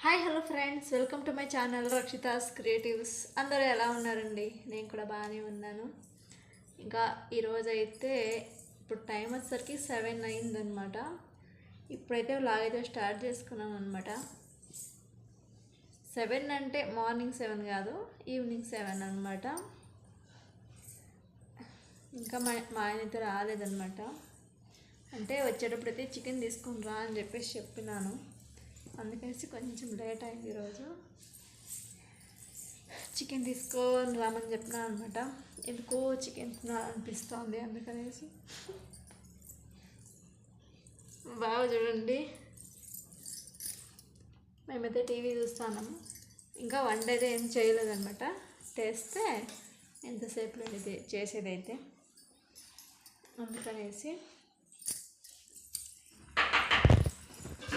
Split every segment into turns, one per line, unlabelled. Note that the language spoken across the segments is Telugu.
Hi hello friends welcome to my channel Rakshita's creatives అందరూ ఎలా ఉన్నారండి? నేను కూడా బాగానే ఉన్నాను. ఇంకా ఈరోజు అయితే ఇప్పుడు టైం వచ్చేసరికి సెవెన్ అయిందనమాట ఇప్పుడైతే వ్లాగ్ అయితే స్టార్ట్ చేసుకున్నాం అనమాట సెవెన్ అంటే మార్నింగ్ సెవెన్ కాదు ఈవినింగ్ సెవెన్ అనమాట ఇంకా మా మా ఆయన అయితే రాలేదనమాట అంటే వచ్చేటప్పుడు అయితే చికెన్ తీసుకుని రా అని చెప్పేసి చెప్పినాను. అందుకనేసి కొంచెం లేట్ అయింది ఈరోజు. చికెన్ తీసుకొని రామని చెప్పినా అనమాట. ఎందుకో చికెన్ తినాలనిపిస్తుంది అందుకనేసి. బాగా చూడండి. మేమైతే టీవీ చూస్తున్నాము. ఇంకా వంట అయితే ఏం చేయలేదన్నమాట. చేస్తే ఎంతసేపులో ఇది చేసేదైతే. అందుకనేసి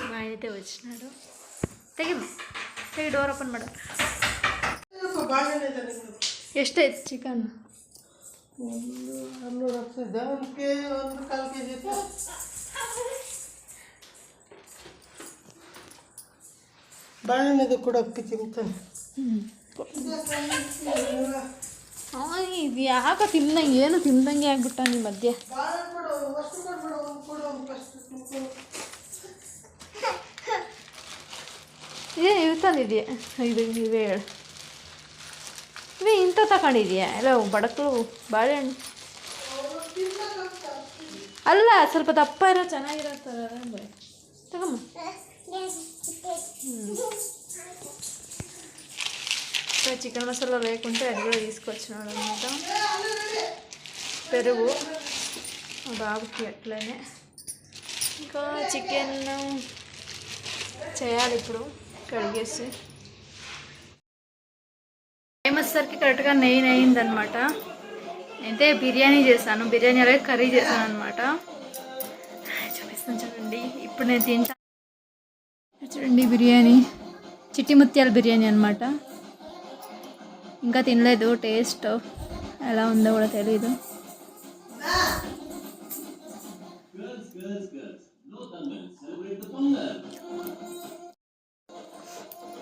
మా ఆయన అయితే వచ్చినాడు తెగి తెగి డోర్ ఓపెన్ మేడం ಎಷ್ಟಾಯ್ತು ಚಿಕನ್
ಒಂದು ಹನ್ನೂರು ಆಗ್ತದೆ ಒಂದು ಕೆ ಒಂದು ಕಾಲು ಕೆ ಜಿ ಇತ್ತು ಬಾಳೆಹಣ್ಣದು ಕೂಡ ಅಪ್ಪಿ ತಿಂತಾನೆ
ಇದು ಯಾಕೆ ತಿಂದಂಗೆ ಏನು ತಿಂದಂಗೆ ಆಗ್ಬಿಟ್ಟ ನಿಮ್ಮ ಮಧ್ಯೆ ಇದೇ ಇವು ತಂದಿದೆಯಾ ಇದು ಇವೇ ಹೇಳು ಇವೇ ಇಂಥ ತಗೊಂಡಿದ್ಯಾ ಎಲ್ಲ ಬಡಕಲು ಬಾಳೆಹಣ್ಣು ಅಲ್ಲ ಸ್ವಲ್ಪ ದಪ್ಪ ಇರೋ ಚೆನ್ನಾಗಿರೋ ಥರ ಅಂದ್ರೆ. ತಗಮ್ಮ ఇంకా చికెన్ మసాలా లేకుంటే అది కూడా తీసుకొచ్చినాడు అనమాట పెరుగు మా బాబుకి అట్లనే ఇంకా చికెన్ చేయాలి ఇప్పుడు కడిగేసి. టైం వచ్చేసరికి కరెక్ట్గా నెయ్యి అయిందనమాట అయితే బిర్యానీ చేశాను. బిర్యానీ అలాగే కర్రీ చేశాను అనమాట చూపిస్తాను చూడండి. ఇప్పుడు నేను తింటా. చూడండి బిర్యానీ. చిట్టి ముత్యాల బిర్యానీ అనమాట ఇంకా తినలేదు. టేస్ట్ ఎలా ఉందో కూడా తెలియదు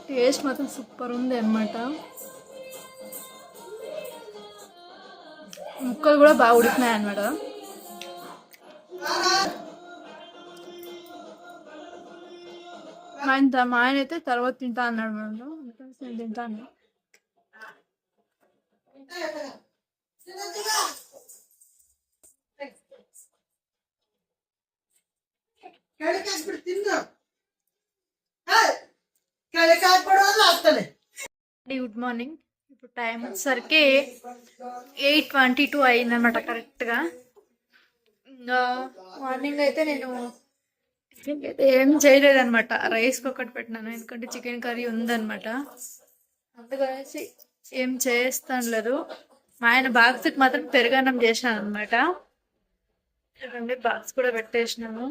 టేస్ట్ మాత్రం సూపర్ ఉంది అనమాట ముక్కలు కూడా బాగా ఉడికినాయి అనమాట మా ఇంత మా ఆయన అయితే తర్వాత తింటా అన్నాడు మనం నేను తింటాను గుడ్ మార్నింగ్ ఇప్పుడు టైం వచ్చేసరికి ఎయిట్ ట్వంటీ టూ అయిందనమాట కరెక్ట్గా ఇంకా మార్నింగ్ అయితే నేను టిఫిన్కి అయితే ఏం చేయలేదన్నమాట. రైస్కి ఒకటి పెట్టినాను ఎందుకంటే చికెన్ కర్రీ ఉందన్నమాట. అందుకనేసి ఏం చేస్తాను లేదు. మా ఆయన బాక్స్కి మాత్రం పెరుగన్నం చేశాను అనమాట బాక్స్ కూడా పెట్టేసినాము.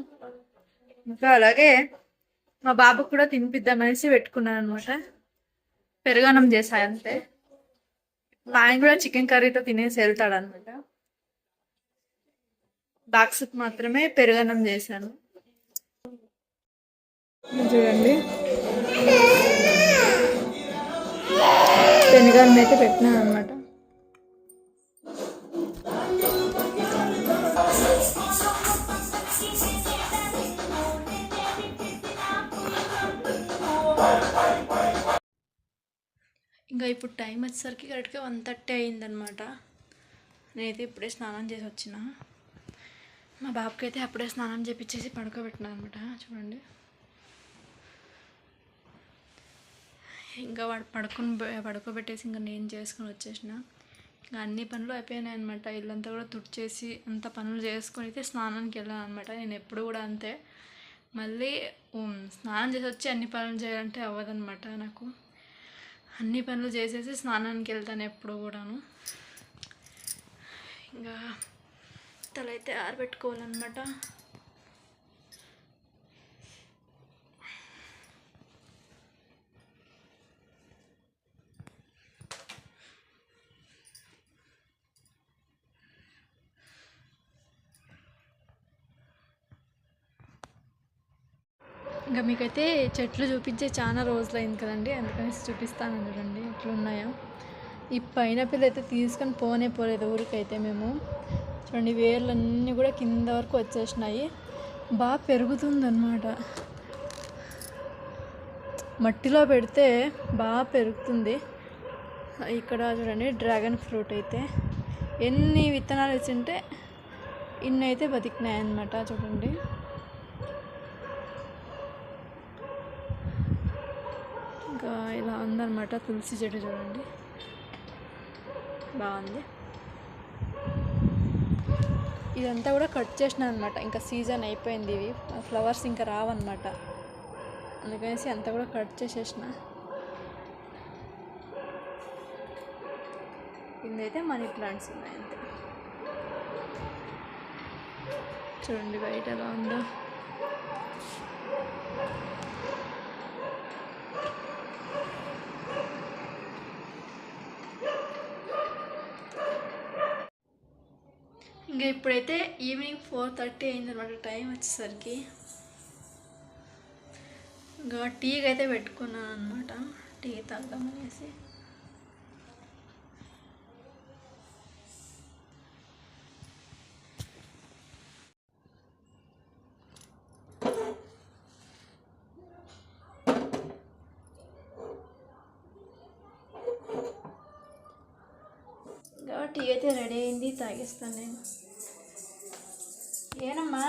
ఇంకా అలాగే మా బాబుకు కూడా తినిపిద్దామనేసి పెట్టుకున్నాను అనమాట పెరుగన్నం చేసా అంతే ఆయన కూడా చికెన్ కర్రీతో తినేసి వెళ్తాడు అనమాట బాక్స్కి మాత్రమే పెరుగన్నం చేశాను. చూడండి. పెనుగన్నం అయితే పెట్టినాను అనమాట ఇంకా ఇప్పుడు టైం వచ్చేసరికి కరెక్ట్గా వన్ థర్టీ అయిందనమాట నేనైతే ఇప్పుడే స్నానం చేసి వచ్చిన. మా బాబుకి అయితే అప్పుడే స్నానం చేపించేసి పడుకోబెట్టినా అనమాట చూడండి. ఇంకా వాడు పడుకొని పడుకోబెట్టేసి ఇంకా నేను చేసుకొని వచ్చేసిన. ఇంకా అన్ని పనులు అయిపోయినాయి అనమాట ఇల్లంతా కూడా తుడిచేసి అంత పనులు చేసుకొని అయితే స్నానానికి వెళ్ళాను అనమాట నేను ఎప్పుడు కూడా అంతే. మళ్ళీ స్నానం చేసి వచ్చి అన్ని పనులు చేయాలంటే అవ్వదనమాట నాకు. అన్ని పనులు చేసేసి స్నానానికి వెళ్తాను ఎప్పుడు కూడాను. ఇంకా తలైతే ఆరబెట్టుకోవాలన్నమాట. ఇంకా మీకైతే చెట్లు చూపించే చాలా రోజులు అయింది కదండి అందుకని చూపిస్తాను చూడండి ఎట్లున్నాయో. ఈ పైనాపిల్ అయితే తీసుకొని పోనే పోలేదు ఊరికైతే మేము. చూడండి వేర్లన్నీ కూడా కింద వరకు వచ్చేసినాయి. బాగా పెరుగుతుందన్నమాట. మట్టిలో పెడితే బాగా పెరుగుతుంది. ఇక్కడ చూడండి డ్రాగన్ ఫ్రూట్ అయితే. ఎన్ని విత్తనాలు వేసింటే ఇన్ని అయితే బతికినాయి అన్నమాట చూడండి. ఇంకా ఇలా ఉందన్నమాట తులసి చెట్టు చూడండి. బాగుంది. ఇదంతా కూడా కట్ చేసిన అనమాట ఇంకా సీజన్ అయిపోయింది ఇవి. ఫ్లవర్స్ ఇంకా రావన్నమాట. అందుకనేసి అంతా కూడా కట్ చేసేసిన. కిందైతే మనీ ప్లాంట్స్ ఉన్నాయి అంతే చూడండి బయట ఎలా ఉందో. ఇంకా ఇప్పుడైతే ఈవినింగ్ ఫోర్ థర్టీ అయిందనమాట టైం వచ్చేసరికి. ఇంకా టీకి అయితే పెట్టుకున్నాను అనమాట టీ తాగుదామనేసి ఇంకా టీ అయితే రెడీ అయింది తాగేస్తాను నేను. ఏనమ్మా?